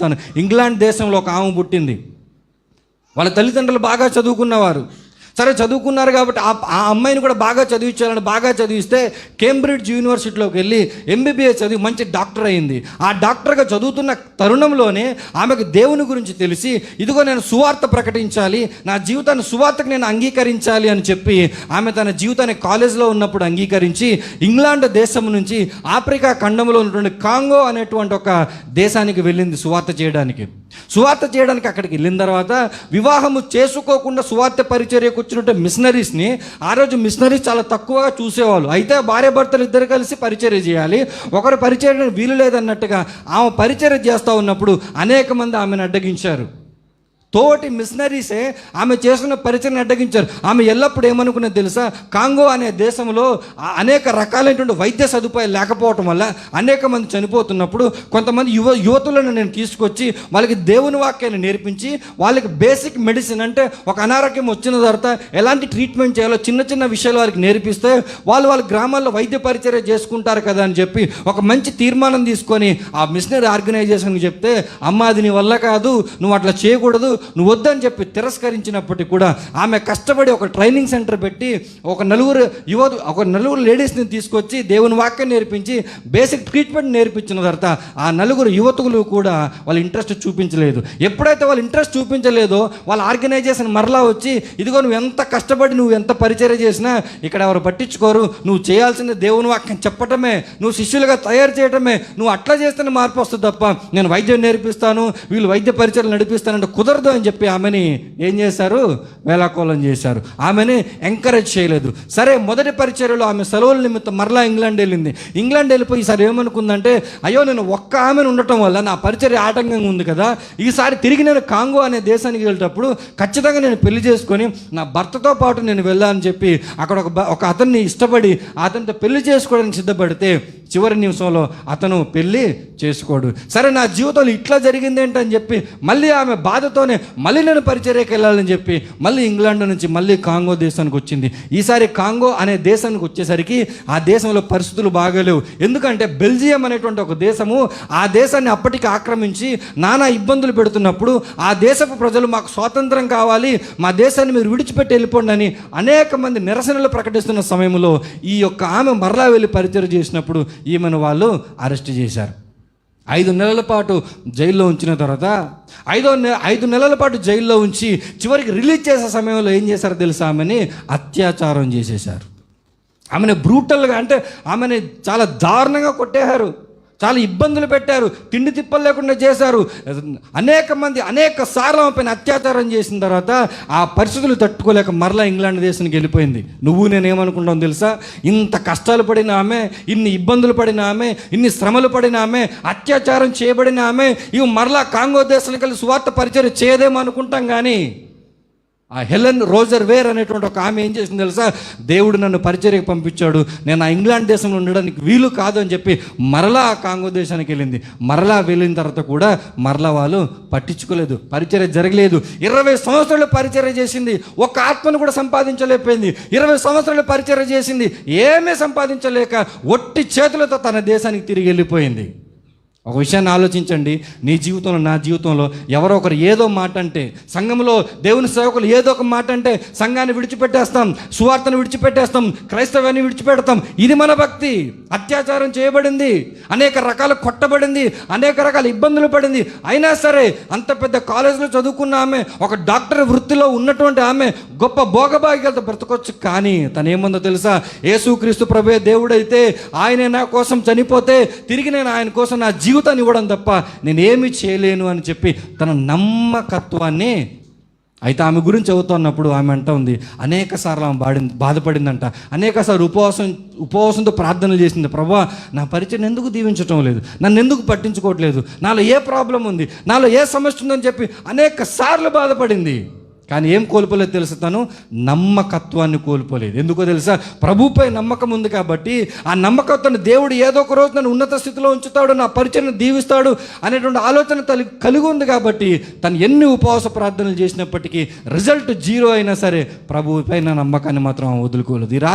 తను ఇంగ్లాండ్ దేశంలో ఒక ఆమె పుట్టింది. వాళ్ళ తల్లిదండ్రులు బాగా చదువుకున్నవారు. సరే చదువుకున్నారు కాబట్టి ఆ అమ్మాయిని కూడా బాగా చదివించాలని బాగా చదివిస్తే కేంబ్రిడ్జ్ యూనివర్సిటీలోకి వెళ్ళి ఎంబీబీఎస్ చదివి మంచి డాక్టర్ అయింది. ఆ డాక్టర్గా చదువుతున్న తరుణంలోనే ఆమెకు దేవుని గురించి తెలిసి ఇదిగో నేను సువార్త ప్రకటించాలి నా జీవితాన్ని సువార్తకు నేను అంగీకరించాలి అని చెప్పి ఆమె తన జీవితాన్ని కాలేజ్లో ఉన్నప్పుడు అంగీకరించి ఇంగ్లాండ్ దేశం నుంచి ఆఫ్రికా ఖండంలో ఉన్నటువంటి కాంగో అనేటువంటి ఒక దేశానికి వెళ్ళింది సువార్త చేయడానికి. సువార్త చేయడానికి అక్కడికి వెళ్ళిన తర్వాత వివాహము చేసుకోకుండా సువార్త పరిచర్యకు వచ్చినట్టు మిషనరీస్ని ఆ రోజు మిషనరీస్ చాలా తక్కువగా చూసేవాళ్ళు. అయితే భార్య భర్తలు ఇద్దరు కలిసి పరిచర్య చేయాలి. ఒకరు పరిచర్య వీలు లేదన్నట్టుగా ఆమె పరిచర్య చేస్తూ ఉన్నప్పుడు అనేక మంది ఆమెను అడ్డగించారు. తోటి మిషనరీసే ఆమె చేస్తున్న పరిచయం అడ్డగించారు. ఆమె ఎల్లప్పుడూ ఏమనుకున్నది తెలుసా? కాంగో అనే దేశంలో ఆ అనేక రకాలైనటువంటి వైద్య సదుపాయాలు లేకపోవటం వల్ల అనేక మంది చనిపోతున్నప్పుడు కొంతమంది యువ యువతులను నేను తీసుకొచ్చి వాళ్ళకి దేవుని వాక్యాన్ని నేర్పించి వాళ్ళకి బేసిక్ మెడిసిన్ అంటే ఒక అనారోగ్యం వచ్చిన తర్వాత ఎలాంటి ట్రీట్మెంట్ చేయాలో చిన్న చిన్న విషయాలు వారికి నేర్పిస్తే వాళ్ళు వాళ్ళ గ్రామాల్లో వైద్య పరిచర్య చేసుకుంటారు కదా అని చెప్పి ఒక మంచి తీర్మానం తీసుకొని ఆ మిషనరీ ఆర్గనైజేషన్కి చెప్తే అమ్మ అది నీ వల్ల కాదు. నువ్వు అట్లా చేయకూడదు. నువ్వు వద్దని చెప్పి తిరస్కరించినప్పటికీ కూడా ఆమె కష్టపడి ఒక ట్రైనింగ్ సెంటర్ పెట్టి ఒక నలుగురు యువత ఒక నలుగురు లేడీస్ని తీసుకొచ్చి దేవుని వాక్యం నేర్పించి బేసిక్ ట్రీట్మెంట్ నేర్పించిన తర్వాత ఆ నలుగురు యువతులు కూడా వాళ్ళ ఇంట్రెస్ట్ చూపించలేదు. ఎప్పుడైతే వాళ్ళు ఇంట్రెస్ట్ చూపించలేదో వాళ్ళ ఆర్గనైజేషన్ మరలా వచ్చి ఇదిగో నువ్వు ఎంత కష్టపడి నువ్వు ఎంత పరిచయం చేసినా ఇక్కడ ఎవరు పట్టించుకోరు నువ్వు చేయాల్సింది దేవుని వాక్యం చెప్పటమే నువ్వు శిష్యులుగా తయారు చేయటమే నువ్వు అట్లా చేస్తేనే మార్పు వస్తుంది తప్ప నేను వైద్యం నేర్పిస్తాను వీళ్ళు వైద్య పరిచయం నడిపిస్తానంటే కుదరదు అని చెప్పి ఆమెని ఏం చేశారు? వేలాకోలం చేశారు. ఆమెని ఎంకరేజ్ చేయలేదు. సరే మొదటి పరిచర్యలో ఆమె సెలవుల నిమిత్తం మరలా ఇంగ్లాండ్ వెళ్ళింది. ఇంగ్లాండ్ వెళ్ళిపోయి ఈసారి ఏమనుకుందంటే అయ్యో నేను ఒక్క ఆమెను ఉండటం వల్ల నా పరిచర్య ఆటంకంగా ఉంది కదా. ఈసారి తిరిగి నేను కాంగో అనే దేశానికి వెళ్ళేటప్పుడు ఖచ్చితంగా నేను పెళ్ళి చేసుకొని నా భర్తతో పాటు నేను వెళ్ళాలని చెప్పి అక్కడ ఒక ఒక అతన్ని ఇష్టపడి అతనితో పెళ్ళి చేసుకోవడానికి సిద్ధపడితే చివరి నిమిషంలో అతను పెళ్ళి చేసుకోడు. సరే నా జీవితంలో ఇట్లా జరిగింది ఏంటని చెప్పి మళ్ళీ ఆమె బాధతోనే మళ్ళీ నేను పరిచర్యకి వెళ్ళాలని చెప్పి మళ్ళీ ఇంగ్లాండ్ నుంచి మళ్ళీ కాంగో దేశానికి వచ్చింది. ఈసారి కాంగో అనే దేశానికి వచ్చేసరికి ఆ దేశంలో పరిస్థితులు బాగలేవు. ఎందుకంటే బెల్జియం అనేటువంటి ఒక దేశము ఆ దేశాన్ని అప్పటికి ఆక్రమించి నానా ఇబ్బందులు పెడుతున్నప్పుడు ఆ దేశపు ప్రజలు మాకు స్వాతంత్రం కావాలి మా దేశాన్ని మీరు విడిచిపెట్టి వెళ్ళిపోండి అని అనేక మంది నిరసనలు ప్రకటిస్తున్న సమయంలో ఈ యొక్క ఆమె మరలా వెళ్ళి పరిచయం చేసినప్పుడు ఈమెను వాళ్ళు అరెస్ట్ చేశారు. ఐదు నెలల పాటు జైల్లో ఉంచిన తర్వాత ఐదో నె ఐదు నెలల పాటు జైల్లో ఉంచి చివరికి రిలీజ్ చేసే సమయంలో ఏం చేశారో తెలుసా? ఆమెని అత్యాచారం చేసేశారు. ఆమెను బ్రూటల్గా అంటే ఆమెని చాలా దారుణంగా కొట్టేశారు. చాలా ఇబ్బందులు పెట్టారు తిండి తిప్పలు లేకుండా చేశారు. అనేక మంది అనేక సార్లు పైన అత్యాచారం చేసిన తర్వాత ఆ పరిస్థితులు తట్టుకోలేక మరలా ఇంగ్లాండ్ దేశానికి వెళ్ళిపోయింది. నువ్వు నేను ఏమనుకుంటావు తెలుసా? ఇంత కష్టాలు పడిన ఆమె ఇన్ని ఇబ్బందులు పడిన ఆమె ఇన్ని శ్రమలు పడిన ఆమె అత్యాచారం చేయబడిన ఆమె ఇవి మరలా కాంగో దేశానికి వెళ్ళి సువార్త పరిచయం చేయదేమో అనుకుంటాం కానీ ఆ హెలెన్ రోజర్ వేర్ అనేటువంటి ఒక ఆమె ఏం చేసింది తెలుసా? దేవుడు నన్ను పరిచర్యకు పంపించాడు. నేను ఆ ఇంగ్లాండ్ దేశంలో ఉండడానికి వీలు కాదు అని చెప్పి మరలా ఆ కాంగో దేశానికి వెళ్ళింది. మరలా వెళ్ళిన తర్వాత కూడా మరలా వాళ్ళు పట్టించుకోలేదు. పరిచర్య జరగలేదు. ఇరవై సంవత్సరాలు పరిచర్య చేసింది. ఒక ఆత్మను కూడా సంపాదించలేకపోయింది. ఇరవై సంవత్సరాలు పరిచర్య చేసింది. ఏమీ సంపాదించలేక ఒట్టి చేతులతో తన దేశానికి తిరిగి వెళ్ళిపోయింది. ఒక విషయాన్ని ఆలోచించండి. నీ జీవితంలో నా జీవితంలో ఎవరో ఒకరు ఏదో మాట అంటే సంఘంలో దేవుని సేవకులు ఏదో ఒక మాట అంటే సంఘాన్ని విడిచిపెట్టేస్తాం సువార్తను విడిచిపెట్టేస్తాం క్రైస్తవాన్ని విడిచిపెడతాం. ఇది మన భక్తి. అత్యాచారం చేయబడింది. అనేక రకాల కొట్టబడింది. అనేక రకాల ఇబ్బందులు పడింది. అయినా సరే అంత పెద్ద కాలేజీలో చదువుకున్న ఆమె ఒక డాక్టర్ వృత్తిలో ఉన్నటువంటి ఆమె గొప్ప భోగభాగ్యాలతో బ్రతకొచ్చు. కానీ తనేముందో ఏముందో తెలుసా? యేసుక్రీస్తు ప్రభే దేవుడైతే ఆయనే నా కోసం చనిపోతే తిరిగి నేను ఆయన కోసం నా జీవితం జీవితాన్ని ఇవ్వడం తప్ప నేనేమి చేయలేను అని చెప్పి తన నమ్మకత్వాన్ని అయితే ఆమె గురించి చదువుతున్నప్పుడు ఆమె అంట ఉంది అనేక సార్లు ఆమె బాడి బాధపడిందంట. అనేక సార్లు ఉపవాసం ఉపవాసంతో ప్రార్థనలు చేసింది. ప్రభా నా పరిచయం ఎందుకు దీవించటం లేదు? నన్ను ఎందుకు పట్టించుకోవట్లేదు? నాలో ఏ ప్రాబ్లం ఉంది? నాలో ఏ సమస్య ఉందని చెప్పి అనేక సార్లు బాధపడింది. కానీ ఏం కోల్పోలేదు తెలుసు తను? నమ్మకత్వాన్ని కోల్పోలేదు. ఎందుకో తెలుసా? ప్రభుపై నమ్మకం ఉంది కాబట్టి ఆ నమ్మకత్వాన్ని దేవుడు ఏదో ఒక రోజు నన్ను ఉన్నత స్థితిలో ఉంచుతాడు నా పరిచయం దీవిస్తాడు అనేటువంటి ఆలోచన తలి కలిగి ఉంది కాబట్టి తను ఎన్ని ఉపవాస ప్రార్థనలు చేసినప్పటికీ రిజల్ట్ జీరో అయినా సరే ప్రభువుపై నా నమ్మకాన్ని మాత్రం వదులుకోలేదు. ఈ రాత్రి